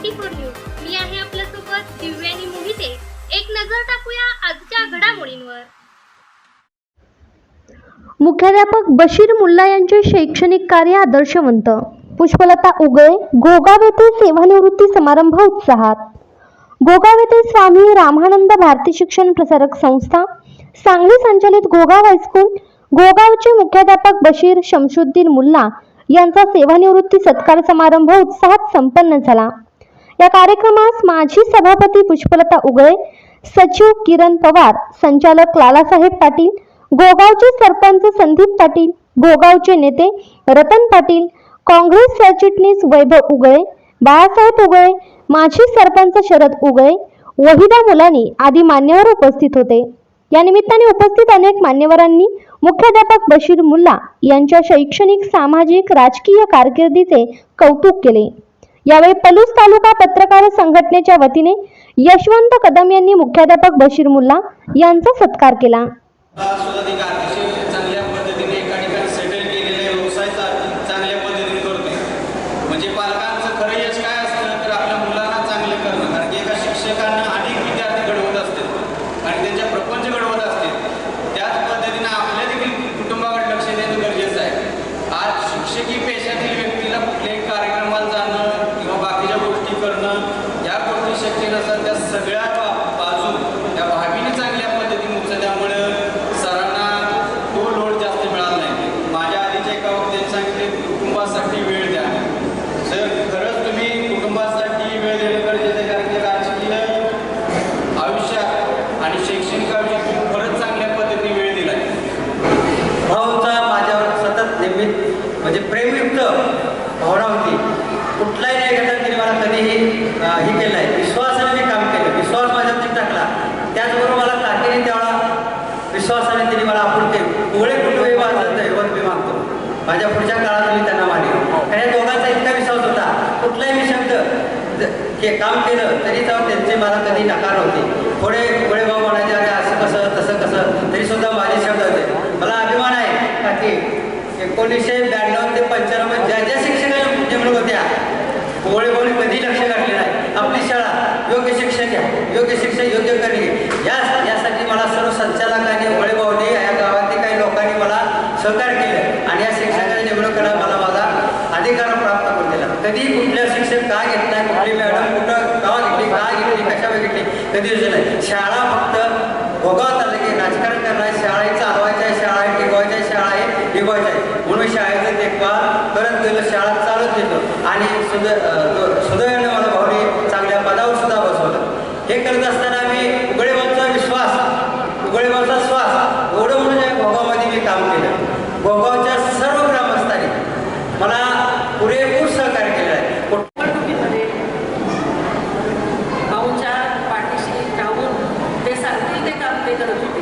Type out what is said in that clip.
Twenty four news मी आहे आपल्यासोबत दिव्यानी मोहिते. एक नजर टाकूया आजच्या घडामोडींवर. मुख्याध्यापक बशीर मुल्ला यांचे शैक्षणिक कार्य आदर्शवंत. पुष्पलता उगळे गोगाव येथे सेवानिवृत्ती समारंभ उत्साहात. गोगाव येथे स्वामी रामानंद भारती शिक्षण प्रसारक संस्था. सांगली संचालित गोगाव हायस्कूल गोगावचे मुख्याध्यापक बशीर शमशुद्दीन मुल्ला यांचा सेवानिवृत्ती सत्कार समारंभ उत्साहात संपन्न झाला. या कार्यक्रमास माजी सभापती पुष्पलता उगळे सचिव किरण पवार संचालक लालासाहेब पाटील गोगावचे सरपंच संदीप पाटील गोगावचे नेते रतन पाटील काँग्रेस सरचिटणीस वैभव उगळे बाळासाहेब उगळे माजी सरपंच शरद उगळे वहिदा मुलानी आदी मान्यवर उपस्थित होते. या निमित्ताने उपस्थित अनेक मान्यवरांनी मुख्याध्यापक बशीर मुल्ला यांच्या शैक्षणिक सामाजिक राजकीय कारकिर्दीचे कौतुक केले. यावेळी पलूस तालुका पत्रकार संघटनेच्या वतीने यशवंत कदम यांनी मुख्याध्यापक बशीर मुल्ला यांचा सत्कार केला. सुधाधिक अतिशय चांगल्या पद्धतीने एका ठिकाणी सेटल केलेला व्यवसाय चा- चांगल्या पद्धतीने करतोय म्हणजे पालकांचं खरं यश काय असतं तर आपल्या मुलांना चांगलं करणं कारण की एका शिक्षकांना अनेक विद्यार्थी घडवत असतात आणि त्यांच्या प्रपंच घडवत असतात त्याच पद्धतीने आपल्या देखील कुटुंबाकडे लक्ष देणं गरजेचं आहे आज शिक्षकी पेशातील व्यक्तीला कुठल्याही कार्यक्रमाला जाणं किंवा बाकीच्या गोष्टी करणं या गोष्टी शक्य नसतात त्या सगळ्या बाजू त्या भावीने चांगल्या पद्धतीने उचलल्यामुळं सरांना तो लोड जास्त मिळाला नाही. माझ्या आधीच्या एका वक्त्याने सांगितले कुटुंबासाठी वेळ द्या. जर खरंच तुम्ही कुटुंबासाठी वेळ देणं गरजेचं आहे कारण की राजकीय आयुष्यात आणि शैक्षणिक आयुष्यात तुम्ही खरंच चांगल्या पद्धतीने वेळ दिला भाऊचा माझ्यावर सतत नेहमी म्हणजे प्रेमयुक्त भावना होती. कुठलाही नाही घटक तिने मला कधीही हे केलं आहे विश्वासाने मी काम केलं. विश्वास माझ्यावरती टाकला. त्याचबरोबर मला ताकीने त्यावेळा विश्वासाने तिने मला आपण ते मुळे कुठे माझं दैवत मी मागतो. माझ्या पुढच्या काळात मी त्यांना मानेन कारण या दोघांचा इतका विश्वास होता. कुठलाही मी शब्द के काम केलं तरी तेव्हा त्यांचे मला कधी नकार होते थोडे थोडे भाऊ म्हणायचे अरे असं कसं तसं कसं? तरी सुद्धा माझे शब्द होते. मला अभिमान आहे. का की एकोणीसशे कोवळे भाऊने कधी लक्ष घातले नाही. आपली शाळा योग्य शिक्षण घ्या योग्य शिक्षण योग्य करणे या यासाठी मला सर्व संचालकांनी होळे या गावातील काही लोकांनी मला सहकार्य केलं आणि या शिक्षकांची नेमणूक करा मला माझा अधिकार प्राप्त करून दिला. कधी कुठल्या शिक्षक का घेत नाही कुठली मॅडम कुठं का घेतली का घेतली कशावर घेतली कधी दिवशी नाही. शाळा फक्त भोगावत आलं की राजकारण करणार शाळेचं चालवायचं आहे शाळा आहे टिकवायचं आहे शाळा आहे टिकवायचं आहे. म्हणून शाळेचं देखभाल करत गेलं शाळा देतो. आणि सुद सुदैवाने मला भाऊने चांगल्या पदावर सुद्धा बसवलं. हे करत असताना मी उघडेबाबचा विश्वास उघडेबाबचा श्वास एवढं म्हणून या मी काम केलं. गोगावच्या सर्व ग्रामस्थांनी मला पुरेपूर सहकार्य केलं आहे. भाऊच्या पाठीशी जाऊन ते सांगतील ते काम ते करत होते.